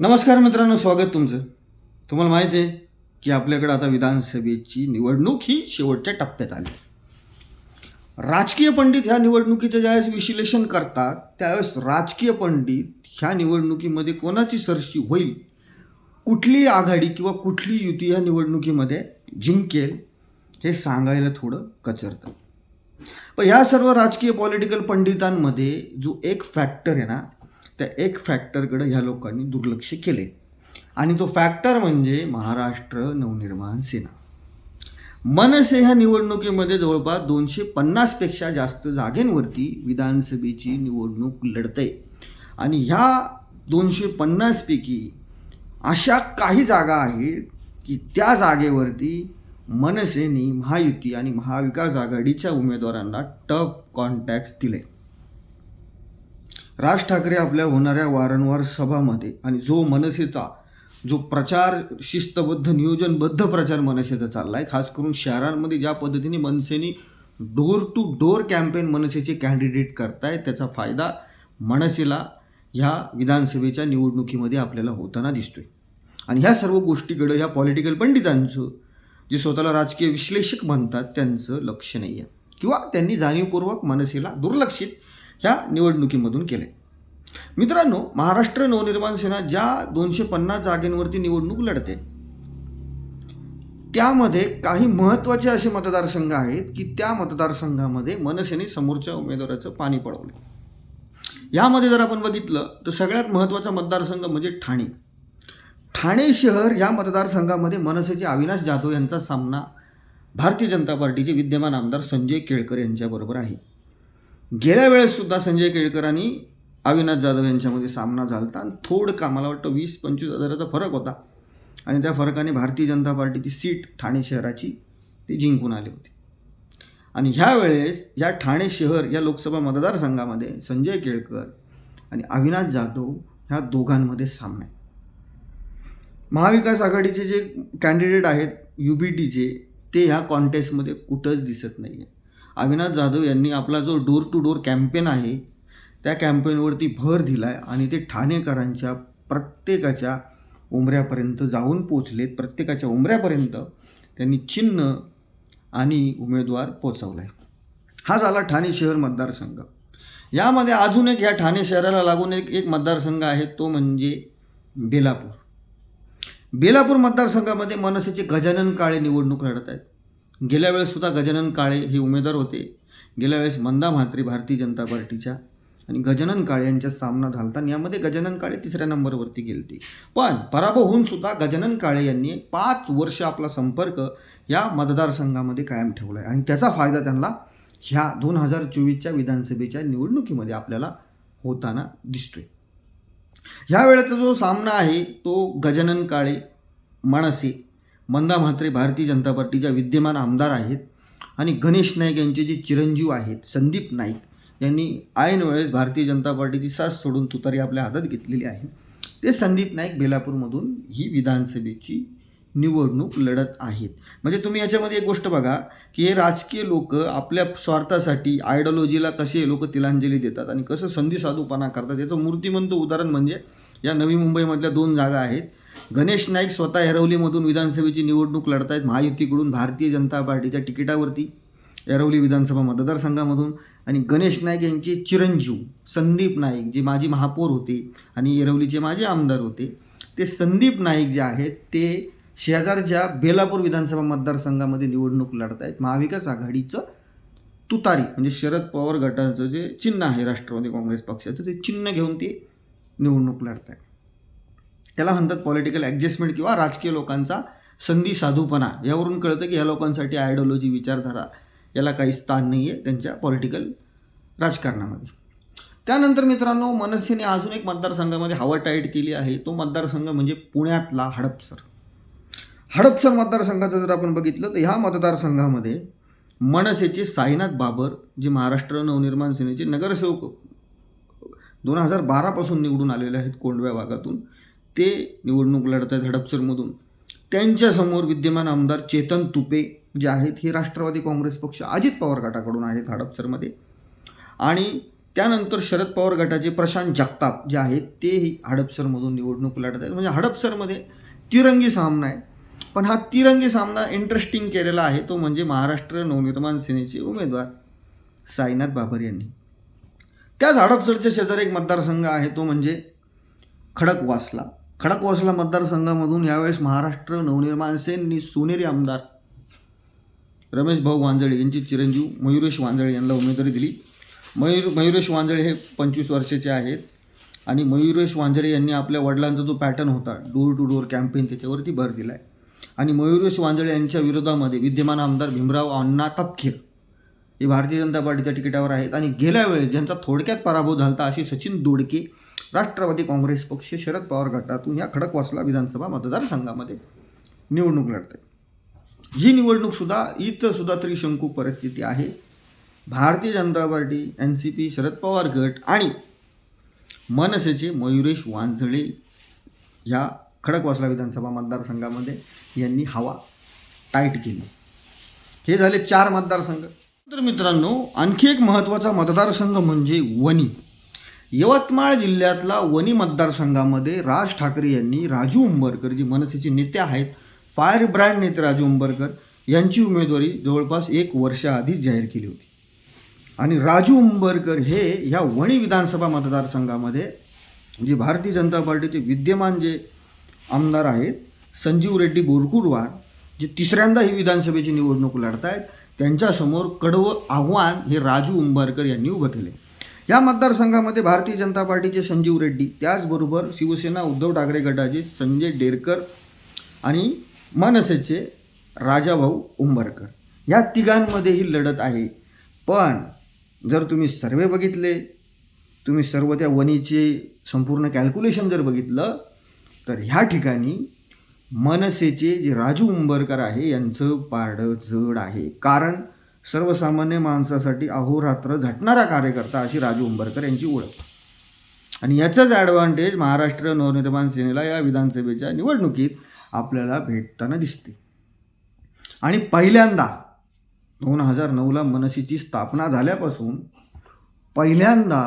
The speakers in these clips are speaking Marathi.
नमस्कार मित्रांनो स्वागत तुमचं. तुम्हाला माहिती आहे की आपल्याकडे आता विधानसभेची निवडणूक ही शेवटच्या टप्प्यात आली. राजकीय पंडित ह्या निवडणुकीचं ज्यावेळेस विश्लेषण करतात त्यावेळेस राजकीय पंडित ह्या निवडणुकीमध्ये कोणाची सरशी होईल कुठली आघाडी किंवा कुठली युती ह्या निवडणुकीमध्ये जिंकेल हे सांगायला थोडं कचरतं. पण ह्या सर्व राजकीय पॉलिटिकल पंडितांमध्ये जो एक फॅक्टर आहे ना त्या एक फॅक्टरकडं ह्या लोकांनी दुर्लक्ष केले. आणि तो फॅक्टर म्हणजे महाराष्ट्र नवनिर्माण सेना. मनसे ह्या निवडणुकीमध्ये जवळपास दोनशे पन्नासपेक्षा जास्त जागेंवरती विधानसभेची निवडणूक लढते. आणि ह्या दोनशे पन्नासपैकी अशा काही जागा आहेत की त्या जागेवरती मनसेने महायुती आणि महाविकास आघाडीच्या उमेदवारांना टफ कॉन्टॅक्ट दिले. राज ठाकरे आपल्या होणाऱ्या वारंवार सभामध्ये आणि जो मनसेचा जो प्रचार शिस्तबद्ध नियोजनबद्ध प्रचार मनसेचा चालला आहे खास करून शहरांमध्ये ज्या पद्धतीने मनसेने डोर टू डोर कॅम्पेन मनसेचे कॅन्डिडेट करतायत त्याचा फायदा मनसेला ह्या विधानसभेच्या निवडणुकीमध्ये आपल्याला होताना दिसतोय. आणि ह्या सर्व गोष्टीकडं ह्या पॉलिटिकल पंडितांचं जे स्वतःला राजकीय विश्लेषक म्हणतात त्यांचं लक्ष नाही आहे किंवा त्यांनी जाणीवपूर्वक मनसेला दुर्लक्षित ह्या निवडणुकीमधून केले. मित्रांनो महाराष्ट्र नवनिर्माण सेना ज्या दोनशे पन्नास जागेंवरती निवडणूक लढते त्यामध्ये काही महत्त्वाचे असे मतदारसंघ आहेत की त्या मतदारसंघामध्ये मनसेने समोरच्या उमेदवाराचं पाणी पडवलं. यामध्ये जर आपण बघितलं तर सगळ्यात महत्त्वाचा मतदारसंघ म्हणजे ठाणे. ठाणे शहर या मतदारसंघामध्ये मनसेचे अविनाश जाधव यांचा सामना भारतीय जनता पार्टीचे विद्यमान आमदार संजय केळकर यांच्याबरोबर आहे. गेल्या वेळेससुद्धा संजय केळकरांनी अविनाश जाधव यांच्यामध्ये सामना झाला होता आणि थोडं का मला वाटतं वीस पंचवीस हजाराचा फरक होता. आणि त्या फरकाने भारतीय जनता पार्टीची सीट ठाणे शहराची ते जिंकून आले होते. आणि ह्या वेळेस या ठाणे शहर या लोकसभा मतदारसंघामध्ये संजय केळकर आणि अविनाश जाधव ह्या दोघांमध्ये सामना. आहे महाविकास आघाडीचे जे कॅन्डिडेट आहेत यू बी टीचे ते ह्या कॉन्टेस्टमध्ये कुठंच दिसत नाही आहे अविनाश जाधव यांनी आपला जो डोर टू डोर कॅम्पेन आहे त्या कॅम्पेनवरती भर दिला आहे आणि ते ठाणेकरांच्या प्रत्येकाच्या उमऱ्यापर्यंत जाऊन पोचलेत प्रत्येकाच्या उमऱ्यापर्यंत त्यांनी चिन्ह आणि उमेदवार पोचवला आहे हा झाला ठाणे शहर मतदारसंघ. यामध्ये अजून एक ह्या ठाणे शहराला लागून एक एक मतदारसंघ आहे तो म्हणजे बेलापूर. बेलापूर मतदारसंघामध्ये मनसेचे गजानन काळे निवडणूक लढत आहेत. गेल्या वेळेससुद्धा गजानन काळे हे उमेदवार होते. गेल्या वेळेस मंदा म्हात्रे भारतीय जनता पार्टीच्या आणि गजानन काळे यांचा सामना झालता. यामध्ये गजानन काळे तिसऱ्या नंबरवरती गेलते. पण पराभव होऊन सुद्धा गजानन काळे यांनी पाच वर्ष आपला संपर्क या मतदारसंघामध्ये कायम ठेवला आहे आणि त्याचा फायदा त्यांना ह्या दोन हजार चोवीसच्या विधानसभेच्या निवडणुकीमध्ये आपल्याला होताना दिसतोय. ह्या वेळेचा जो सामना आहे तो गजानन काळे माणसे मंदा म्हात्रे भारतीय जनता पार्टीच्या विद्यमान आमदार आहेत आणि गणेश नाईक यांचे जे चिरंजीव आहेत संदीप नाईक यांनी ऐन वेळेस भारतीय जनता पार्टीची साथ सोडून तुतारी आपल्या हातात घेतलेली आहे. ते संदीप नाईक बेलापूरमधून ही विधानसभेची निवडणूक लढत आहेत. म्हणजे तुम्ही याच्यामध्ये एक गोष्ट बघा की हे राजकीय लोक आपल्या स्वार्थासाठी आयडिओलॉजीला कसे लोक तिलांजली देतात आणि कसं संधी साधूपणा करतात याचं मूर्तिमंत उदाहरण म्हणजे या नवी मुंबईमधल्या दोन जागा आहेत. गणेश नाईक स्वतः एरवलीमधून विधानसभेची निवडणूक लढत आहेत महायुतीकडून भारतीय जनता पार्टीच्या तिकिटावरती एरवली विधानसभा मतदारसंघामधून. आणि गणेश नाईक यांचे चिरंजीव संदीप नाईक जे माजी महापौर होते आणि एरवलीचे माजी आमदार होते ते संदीप नाईक जे आहेत ते शेजारच्या बेलापूर विधानसभा मतदारसंघामध्ये निवडणूक लढत आहेत महाविकास आघाडीचं तुतारी म्हणजे शरद पवार गटाचं जे चिन्ह आहे राष्ट्रवादी काँग्रेस पक्षाचं ते चिन्ह घेऊन ते निवडणूक लढत आहेत त्याला म्हणतात पॉलिटिकल ॲडजस्टमेंट किंवा राजकीय लोकांचा संधी साधूपणा. यावरून कळतं की ह्या लोकांसाठी आयडिओलॉजी विचारधारा याला काही स्थान नाही आहे त्यांच्या पॉलिटिकल राजकारणामध्ये. त्यानंतर मित्रांनो मनसेने अजून एक मतदारसंघामध्ये हवा टाईट केली आहे. तो मतदारसंघ म्हणजे पुण्यातला हडपसर. हडपसर मतदारसंघाचं जर आपण बघितलं तर ह्या मतदारसंघामध्ये मनसेचे साईनाथ बाबर जे महाराष्ट्र नवनिर्माण सेनेचे नगरसेवक दोन हजार बारापासून निवडून आलेले आहेत कोंडव्या भागातून ते निवडणूक लढत आहेत हडपसरमधून त्यांच्यासमोर विद्यमान आमदार चेतन तुपे जे आहेत हे राष्ट्रवादी काँग्रेस पक्ष अजित पवार गटाकडून आहेत हडपसरमध्ये. आणि त्यानंतर शरद पवार गटाचे प्रशांत जगताप जे आहेत तेही हडपसरमधून निवडणूक लढत आहेत म्हणजे हडपसरमध्ये तिरंगी सामना आहे. पण हा तिरंगी सामना इंटरेस्टिंग केलेला आहे तो म्हणजे महाराष्ट्र नवनिर्माण सेनेचे उमेदवार साईनाथ बाबर यांनी. त्याच हडपसरच्या शेजारी एक मतदारसंघ आहे तो म्हणजे खडकवासला. खडकवासला मतदारसंघामधून यावेळेस महाराष्ट्र नवनिर्माण सेननी सोनेरी आमदार रमेश भाऊ वांजळे यांची चिरंजीव मयुरेश वांजळे यांना उमेदवारी दिली. मयूर मयुरेश वांजळे हे पंचवीस वर्षाचे आहेत आणि मयुरेश वांजळे यांनी आपल्या वडिलांचा जो पॅटर्न होता डोर टू डोर कॅम्पेन त्याच्यावरती भर दिला आहे आणि मयुरेश वांजळे यांच्या विरोधामध्ये विद्यमान आमदार भीमराव अण्णा तपखीर हे भारतीय जनता पार्टीच्या तिकिटावर आहेत. आणि गेल्या वेळेस ज्यांचा थोडक्यात पराभव झाला असे सचिन दोडके राष्ट्रवादी काँग्रेस पक्ष शरद पवार गटातून या खडकवासला विधानसभा मतदारसंघामध्ये निवडणूक लढते. ही निवडणूकसुद्धा इथंसुद्धा त्रिशंकू परिस्थिती आहे. Bharatiya Janata party N C P Sharad Pawar गट आणि मनसेचे मयुरेश वांझळे या खडकवासला विधानसभा मतदारसंघामध्ये यांनी हवा टाईट केली. हे झाले चार मतदारसंघ. तर मित्रांनो आणखी एक महत्त्वाचा मतदारसंघ म्हणजे वणी. यवतमाळ जिल्ह्यातला वणी मतदारसंघामध्ये राज ठाकरे यांनी राजू उंबरकर जी मनसेचे नेते आहेत फायर ब्रँड नेते राजू उंबरकर यांची उमेदवारी जवळपास एक वर्षाआधीच जाहीर केली होती. आणि राजू उंबरकर हे ह्या वणी विधानसभा मतदारसंघामध्ये जे भारतीय जनता पार्टीचे विद्यमान जे आमदार आहेत संजीव रेड्डी बोरकुरवार जे तिसऱ्यांदा ही विधानसभेची निवडणूक लढत आहेत त्यांच्यासमोर कडवं आव्हान हे राजू उंबरकर यांनी उभं केले या मतदारसंघामध्ये भारतीय जनता पार्टीचे संजीव रेड्डी त्याचबरोबर शिवसेना उद्धव ठाकरे गटाचे संजय डेरकर आणि मनसेचे राजाभाऊ उंबरकर. या तिघांमध्ये ही लढत आहे. पण जर तुम्ही सर्वे बघितले तुम्ही सर्व त्या वणीचे संपूर्ण कॅल्क्युलेशन जर बघितलं तर ह्या ठिकाणी मनसेचे जे राजू उंबरकर आहे यांचं पारडं जड आहे. कारण सर्वसामान्य माणसासाठी अहोरात्र झटणारा कार्यकर्ता अशी राजू उंबरकर यांची ओळख. आणि याचंच ॲडव्हान्टेज महाराष्ट्र नवनिर्माण सेनेला या विधानसभेच्या निवडणुकीत आपल्याला भेटताना दिसते. आणि पहिल्यांदा दोन हजार नऊला मनसेची स्थापना झाल्यापासून पहिल्यांदा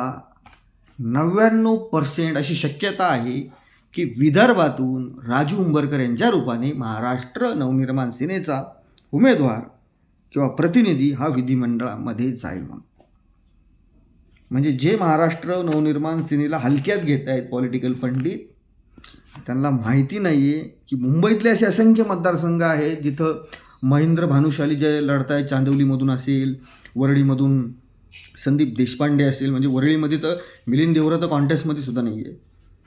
नव्याण्णव पर्सेंट अशी शक्यता आहे की विदर्भातून राजू उंबरकर यांच्या रूपाने महाराष्ट्र नवनिर्माण सेनेचा उमेदवार किंवा प्रतिनिधी हा विधिमंडळामध्ये जाईल म्हणून. म्हणजे जे महाराष्ट्र नवनिर्माण सेनेला हलक्यात घेत आहेत पॉलिटिकल पंडित त्यांना माहिती नाही आहे की मुंबईतले असे असंख्य मतदारसंघ आहेत जिथं महेंद्र भानुशाली जे लढत आहेत चांदिवलीमधून असेल वरळीमधून संदीप देशपांडे असेल म्हणजे वरळीमध्ये तर मिलिंद देवरा तर कॉन्टेस्टमध्ये सुद्धा नाही आहे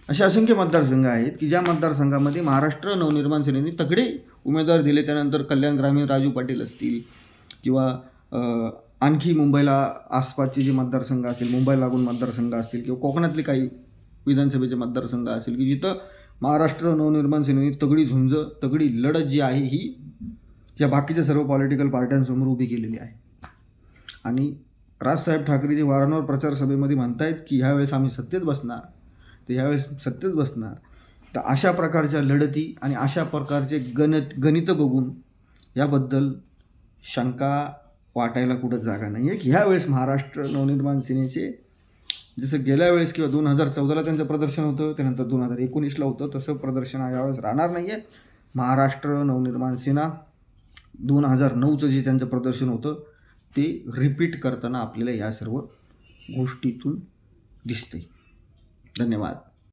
असे असंख्य मतदारसंघ आहेत की ज्या मतदारसंघामध्ये महाराष्ट्र नवनिर्माण सेनेने तगडे उमेदवार दिले त्यानंतर कल्याण ग्रामीण राजू पाटील असतील किंवा आणखी मुंबईला आसपासचे जे मतदारसंघ असतील मुंबई लागून मतदारसंघ असतील किंवा कोकणातले काही विधानसभेचे मतदारसंघ असतील की जिथं महाराष्ट्र नवनिर्माण सेनेने तगडी झुंज तगडी लढत जी आहे ही या बाकीच्या सर्व पॉलिटिकल पार्ट्यांसमोर उभी केलेली आहे. आणि राजसाहेब ठाकरे जे वारंवार प्रचार सभेमध्ये म्हणतायत की ह्यावेळेस आम्ही सत्तेत बसणार तर ह्यावेळेस सत्तेत बसणार तर अशा प्रकारच्या लढती आणि अशा प्रकारचे गणित गणितं बघून याबद्दल शंका वाटायला कुठं जागा नाही आहे की ह्यावेळेस महाराष्ट्र नवनिर्माण सेनेचे जसं गेल्या वेळेस किंवा दोन हजार चौदाला त्यांचं प्रदर्शन होतं त्यानंतर दोन हजार एकोणीसला होतं तसं प्रदर्शन यावेळेस राहणार नाही आहे महाराष्ट्र नवनिर्माण सेना दोन हजार नऊचं जे त्यांचं प्रदर्शन होतं ते रिपीट करताना आपल्याला या सर्व गोष्टीतून दिसते धन्यवाद.